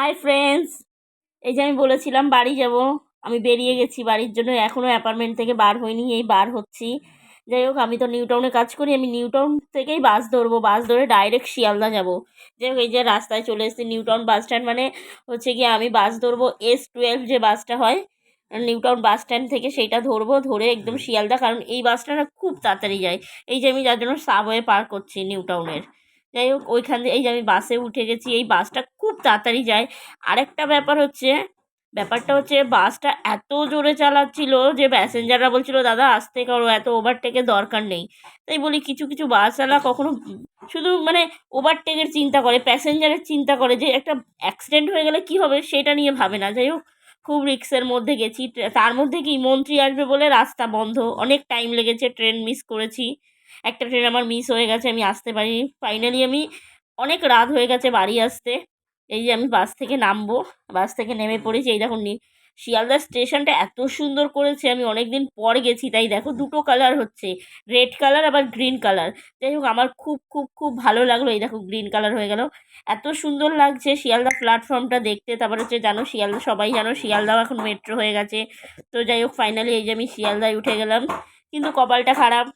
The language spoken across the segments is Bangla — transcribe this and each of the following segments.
হাই ফ্রেন্ডস এই যে আমি বলেছিলাম বাড়ি যাব। আমি বেরিয়ে গেছি বাড়ির জন্য। এখনও অ্যাপার্টমেন্ট থেকে বার হইনি এই বার হচ্ছি। যাই হোক আমি তো নিউ টাউনে কাজ করি। আমি নিউ টাউন থেকেই বাস ধরবো। বাস ধরে ডাইরেক্ট শিয়ালদা যাব। যাই হোক এই যে রাস্তায় চলে এসেছি নিউ টাউন বাস স্ট্যান্ড মানে হচ্ছে গিয়ে আমি বাস ধরবো এস টুয়েলভ যে বাসটা হয় নিউ টাউন বাস স্ট্যান্ড থেকে সেইটা ধরবো ধরে একদম শিয়ালদা। কারণ এই বাসটা না খুব তাড়াতাড়ি যায়। এই যে আমি যার জন্য সাবওয়ে পার করছি নিউ টাউনের যাই হোক ওইখান দিয়ে এই যে আমি বাসে উঠে গেছি। এই বাসটা খুব তাড়াতাড়ি যায়। আরেকটা ব্যাপার হচ্ছে, ব্যাপারটা হচ্ছে বাসটা এত জোরে চালাচ্ছিল যে প্যাসেঞ্জাররা বলছিল, দাদা আসতে করো এত ওভারটেকের দরকার নেই। তাই বলি, কিছু কিছু বাসওয়ালা কখনো শুধু মানে ওভারটেকের চিন্তা করে, প্যাসেঞ্জারের চিন্তা করে যে একটা অ্যাক্সিডেন্ট হয়ে গেলে কি হবে সেটা নিয়ে ভাবে না। যাই হোক, খুব রিক্সের মধ্যে গেছি। তার মধ্যে কি মন্ত্রী আসবে বলে রাস্তা বন্ধ। অনেক টাইম লেগেছে ট্রেন মিস করেছি। একটা ট্রেন আমার মিস হয়ে গেছে, আমি আসতে পারিনি। ফাইনালি আমি অনেক রাত হয়ে গেছে বাড়ি আসতে। এই যে আমি বাস থেকে নামবো। বাস থেকে নেমে পড়েছি। এই দেখুন নি শিয়ালদা স্টেশনটা এত সুন্দর করেছে। আমি অনেক দিন পর গেছি তাই দেখো দুটো কালার হচ্ছে। রেড কালার আবার গ্রিন কালার। যাই হোক আমার খুব খুব খুব ভালো লাগল। এই দেখো গ্রিন কালার হয়ে গেল। এত সুন্দর লাগছে শিয়ালদা প্ল্যাটফর্মটা দেখতে। তারপর হচ্ছে জানো শিয়ালদা সবাই জানো শিয়ালদাও এখন মেট্রো হয়ে গেছে। তো যাই হোক ফাইনালি এই যে আমি শিয়ালদায় উঠে গেলাম। কিন্তু কপালটা খারাপ।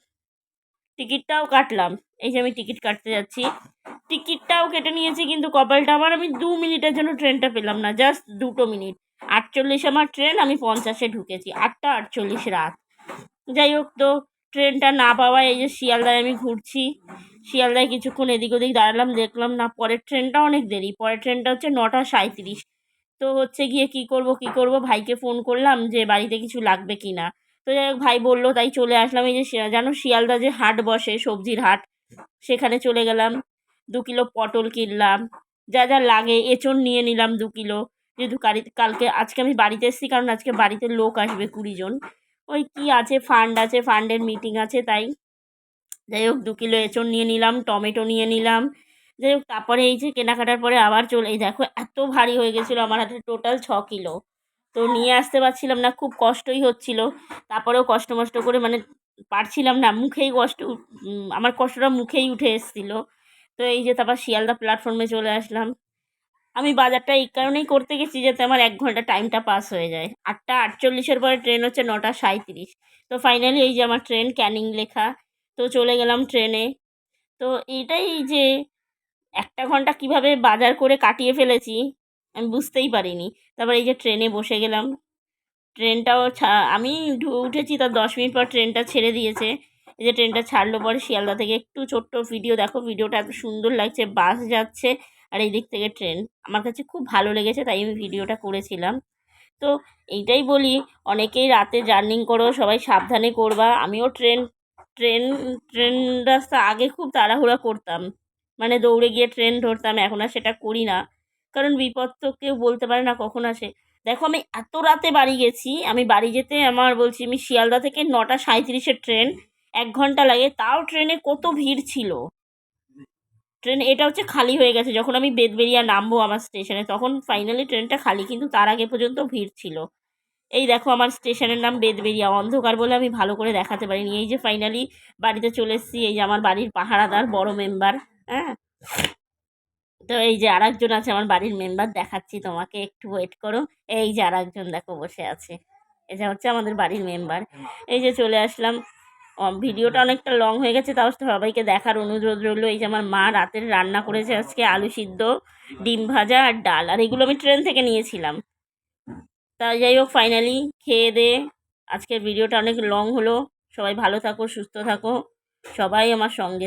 টিকিটটাও কাটলাম। এই যে আমি টিকিট কাটতে যাচ্ছি। টিকিটটাও কেটে নিয়েছি, কিন্তু কপালটা আমার, আমি দু মিনিটের জন্য ট্রেনটা পেলাম না জাস্ট দুটো মিনিট। আটচল্লিশ আমার ট্রেন, আমি পঞ্চাশে ঢুকেছি, আটটা আটচল্লিশ রাত। যাই হোক তো, ট্রেনটা না পাওয়ায় এই যে শিয়ালদায় আমি ঘুরছি। শিয়ালদায় কিছুক্ষণ এদিক ওদিক দাঁড়ালাম, দেখলাম না, পরের ট্রেনটা অনেক দেরি, পরের ট্রেনটা হচ্ছে নটা সাঁত্রিশ তো হচ্ছে গিয়ে কি করব কি করব, ভাইকে ফোন করলাম যে বাড়িতে কিছু লাগবে কি না। তো যাই হোক, ভাই বলল, তাই চলে আসলাম, এই যে জানো শিয়ালদা যে হাট বসে, সবজির হাট, সেখানে চলে গেলাম। দু কিলো পটল কিনলাম, যা যা লাগে, এঁচড় নিয়ে নিলাম দু কিলো। যেহেতু কালকে, আজকে আমি বাড়িতে এসেছি, কারণ আজকে বাড়িতে লোক আসবে কুড়িজন ওই কি আছে ফান্ড আছে ফান্ডের মিটিং আছে, তাই। যাই হোক, দু কিলো এঁচড় নিয়ে নিলাম, টমেটো নিয়ে নিলাম। যাই হোক, তারপরে এই যে কেনাকাটার পরে আবার চলে, এই দেখো, এত ভারী হয়ে গেছিল আমার হাতে টোটাল ছ কিলো। তো নিয়ে আসতে পারছিলাম না, খুব কষ্টই হচ্ছিল। তারপরেও কষ্ট মষ্ট করে মানে পারছিলাম না, মুখেই কষ্ট আমার কষ্টটা মুখেই উঠে এসেছিল। তো এই যে তারপর শিয়ালদা প্ল্যাটফর্মে চলে আসলাম। আমি বাজারটা এই কারণেই করতে গেছি যাতে আমার এক ঘণ্টা টাইমটা পাস হয়ে যায়। আটটা আটচল্লিশের পরে ট্রেন হচ্ছে নটা সাঁত্রিশ তো ফাইনালি এই যে আমার ট্রেন ক্যানিং লেখা। তো চলে গেলাম ট্রেনে তো এইটাই যে একটা ঘণ্টা কীভাবে বাজার করে কাটিয়ে ফেলেছি, আমি বুঝতেই পারিনি। তারপর এই যে ট্রেনে বসে গেলাম। ট্রেনটাও আমি উঠেছি তার দশ মিনিট পর ট্রেনটা ছেড়ে দিয়েছে। এই যে ট্রেনটা ছাড়লো পরে শিয়ালদা থেকে একটু ছোট্ট ভিডিও দেখো ভিডিওটা এত সুন্দর লাগছে বাস যাচ্ছে আর এই দিক থেকে ট্রেন আমার কাছে খুব ভালো লেগেছে, তাই আমি ভিডিওটা করেছিলাম। তো এইটাই বলি, অনেকেই রাতে জার্নিং করো, সবাই সাবধানে করবা। আমিও ট্রেন ট্রেন ট্রেন রাস্তা আগে খুব তাড়াহুড়া করতাম। মানে দৌড়ে গিয়ে ট্রেন ধরতাম, এখন আর সেটা করি না। কারণ বিপদ তো কেউ বলতে পারে না কখন আসে। দেখো আমি এত রাতে বাড়ি গেছি, আমি বাড়ি যেতে আমার বলছি আমি শিয়ালদা থেকে নটা সাঁত্রিশের ট্রেন এক ঘণ্টা লাগে। তাও ট্রেনে কত ভিড় ছিল? ট্রেন, এটা হচ্ছে খালি হয়ে গেছে। যখন আমি বেদবেরিয়া নামবো আমার স্টেশনে, তখন ফাইনালি ট্রেনটা খালি, কিন্তু তার আগে পর্যন্ত ভিড় ছিল। এই দেখো আমার স্টেশনের নাম বেদবেরিয়া অন্ধকার বলে আমি ভালো করে দেখাতে পারিনি। এই যে ফাইনালি বাড়িতে চলে এসেছি, এই যে আমার বাড়ির পাহারাদার, বড় মেম্বার হ্যাঁ? তো এই যে আর একজন আছে, আমার বাড়ির মেম্বার, দেখাচ্ছি তোমাকে। একটু ওয়েট করো। এই যে আর একজন দেখো বসে আছে। এটা হচ্ছে আমাদের বাড়ির মেম্বার। এই যে চলে আসলাম। ভিডিওটা অনেকটা লং হয়ে গেছে, তাও সবাইকে দেখার অনুরোধ রইল। এই যে আমার মা রাতের রান্না করেছে আজকে আলু সিদ্ধ, ডিম ভাজা আর ডাল, আর এগুলো আমি ট্রেন থেকে নিয়েছিলাম। তা যাই হোক ফাইনালি খেয়ে দে, আজকের ভিডিওটা অনেক লং হলো। সবাই ভালো থাকো, সুস্থ থাকো। সবাই আমার সঙ্গে